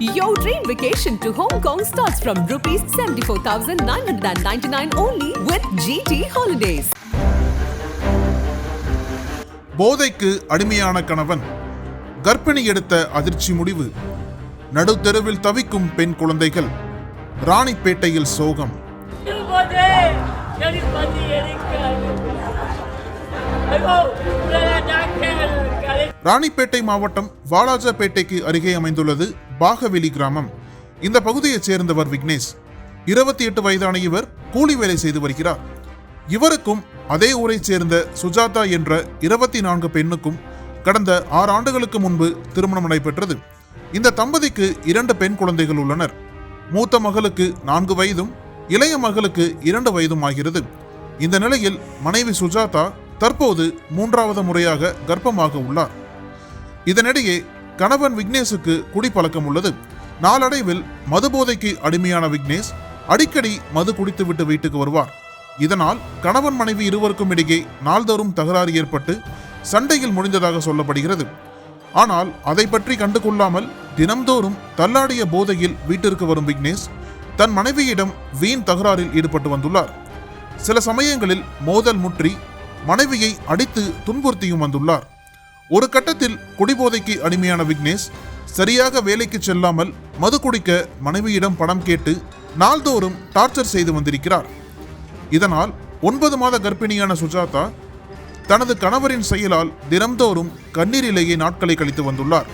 Your dream vacation to Hong Kong starts from rupees 74,999 only with GT Holidays. போதைக்கு அடிமையான கணவன். கர்ப்பிணி எடுத்த அதிர்ச்சி முடிவு. நடுத்தெருவில் தவிக்கும் பெண் குழந்தைகள். ராணிப்பேட்டையில் சோகம். ராணிப்பேட்டை மாவட்டம் வாலாஜாபேட்டைக்கு அருகே அமைந்துள்ளது பாகவெளி கிராமம். இந்த பகுதியைச் சேர்ந்தவர் விக்னேஷ். இருபத்தி எட்டு வயதான இவர் கூலி வேலை செய்து வருகிறார். இவருக்கும் அதே ஊரைச் சேர்ந்த சுஜாதா என்ற இருபத்தி நான்கு பெண்ணுக்கும் கடந்த ஆறு ஆண்டுகளுக்கு முன்பு திருமணம் நடைபெற்றது. இந்த தம்பதிக்கு இரண்டு பெண் குழந்தைகள் உள்ளனர். மூத்த மகளுக்கு நான்கு வயதும் இளைய மகளுக்கு இரண்டு வயதும் ஆகிறது. இந்த நிலையில் மனைவி சுஜாதா தற்போது மூன்றாவது முறையாக கர்ப்பமாக உள்ளார். இதனிடையே கணவன் விக்னேஷுக்கு குடிப்பழக்கம் உள்ளது. நாளடைவில் மதுபோதைக்கு அடிமையான விக்னேஷ் அடிக்கடி மது குடித்துவிட்டு வீட்டுக்கு வருவார். இதனால் கணவன் மனைவி இருவருக்கும் இடையே நாள்தோறும் தகராறு ஏற்பட்டு சண்டையில் முடிந்ததாக சொல்லப்படுகிறது. ஆனால் அதை பற்றி கண்டுகொள்ளாமல் தினம்தோறும் தள்ளாடிய போதையில் வீட்டிற்கு வரும் விக்னேஷ் தன் மனைவியிடம் வீண் தகராறில் ஈடுபட்டு வந்துள்ளார். சில சமயங்களில் மோதல் முற்றி மனைவியை அடித்து துன்புறுத்தியும் வந்துள்ளார். ஒரு கட்டத்தில் குடிபோதைக்கு அடிமையான விக்னேஷ் சரியாக வேலைக்கு செல்லாமல் மது குடிக்க மனைவியிடம் பணம் கேட்டு நாள்தோறும் டார்ச்சர் செய்து வந்திருக்கிறார். இதனால் ஒன்பது மாத கர்ப்பிணியான சுஜாதா தனது கணவரின் செயலால் தினம்தோறும் கண்ணீரிலேயே நாட்களை கழித்து வந்துள்ளார்.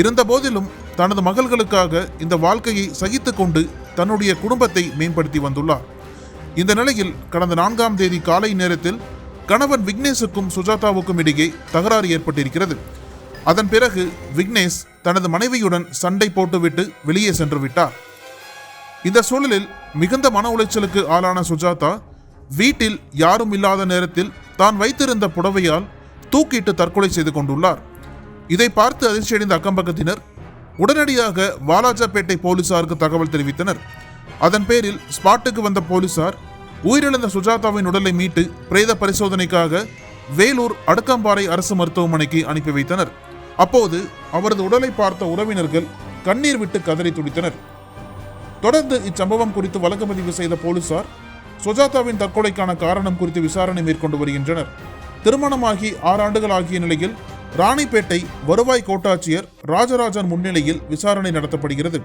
இருந்தபோதிலும் தனது மகள்களுக்காக இந்த வாழ்க்கையை சகித்து கொண்டு தன்னுடைய குடும்பத்தை மேம்படுத்தி வந்துள்ளார். இந்த நிலையில் கடந்த நான்காம் தேதி காலை நேரத்தில் கணவன் விக்னேஷுக்கும் சுஜாதாவுக்கும் இடையே தகராறு ஏற்பட்டிருக்கிறது. அதன் பிறகு விக்னேஷ் தனது மனைவியுடன் சண்டை போட்டுவிட்டு வெளியே சென்று விட்டார். இந்த சூழலில் மிகுந்த மன உளைச்சலுக்கு ஆளான சுஜாதா வீட்டில் யாரும் இல்லாத நேரத்தில் தான் வைத்திருந்த புடவையால் தூக்கிட்டு தற்கொலை செய்து கொண்டுள்ளார். இதை பார்த்து அதிர்ச்சியடைந்த அக்கம்பக்கத்தினர் உடனடியாக வாலாஜாபேட்டை போலீசாருக்கு தகவல் தெரிவித்தனர். அதன் பேரில் ஸ்பாட்டுக்கு வந்த போலீசார் உயிரிழந்த சுஜாதாவின் உடலை மீட்டு பிரேத பரிசோதனைக்காக வேலூர் அடுக்கம்பாறை அரசு மருத்துவமனைக்கு அனுப்பி வைத்தனர். அப்போது அவரது உடலை பார்த்த உறவினர்கள் கண்ணீர் விட்டு கதறி துடித்தனர். தொடர்ந்து இச்சம்பவம் குறித்து வழக்கு பதிவு செய்த போலீசார் சுஜாதாவின் தற்கொலைக்கான காரணம் குறித்து விசாரணை மேற்கொண்டு வருகின்றனர். திருமணமாகி ஆறு ஆண்டுகள் ஆகிய நிலையில் ராணிப்பேட்டை வருவாய் கோட்டாட்சியர் ராஜராஜன் முன்னிலையில் விசாரணை நடத்தப்படுகிறது.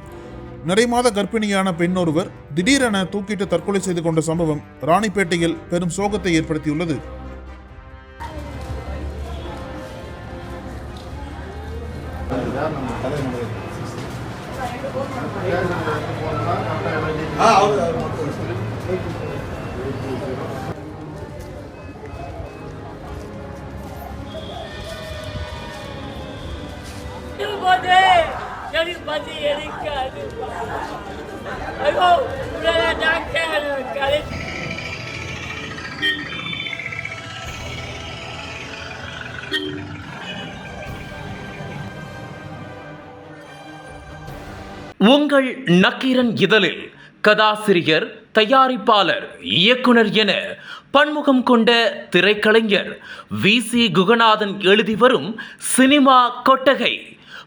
நிறைமாத கர்ப்பிணியான பெண் ஒருவர் திடீரென தூக்கிட்டு தற்கொலை செய்து கொண்ட சம்பவம் ராணிப்பேட்டையில் பெரும் சோகத்தை ஏற்படுத்தியுள்ளது. போதே. எனக்கு பத்தி எரிக்காது. ஐயோ உடனே டாக்டர் கலை உங்கள் நக்கீரன் இதழில் கதாசிரியர் தயாரிப்பாளர் இயக்குனர் என பன்முகம் கொண்ட திரைக்கலைஞர் வி சி குகநாதன் எழுதி வரும் சினிமா கொட்டகை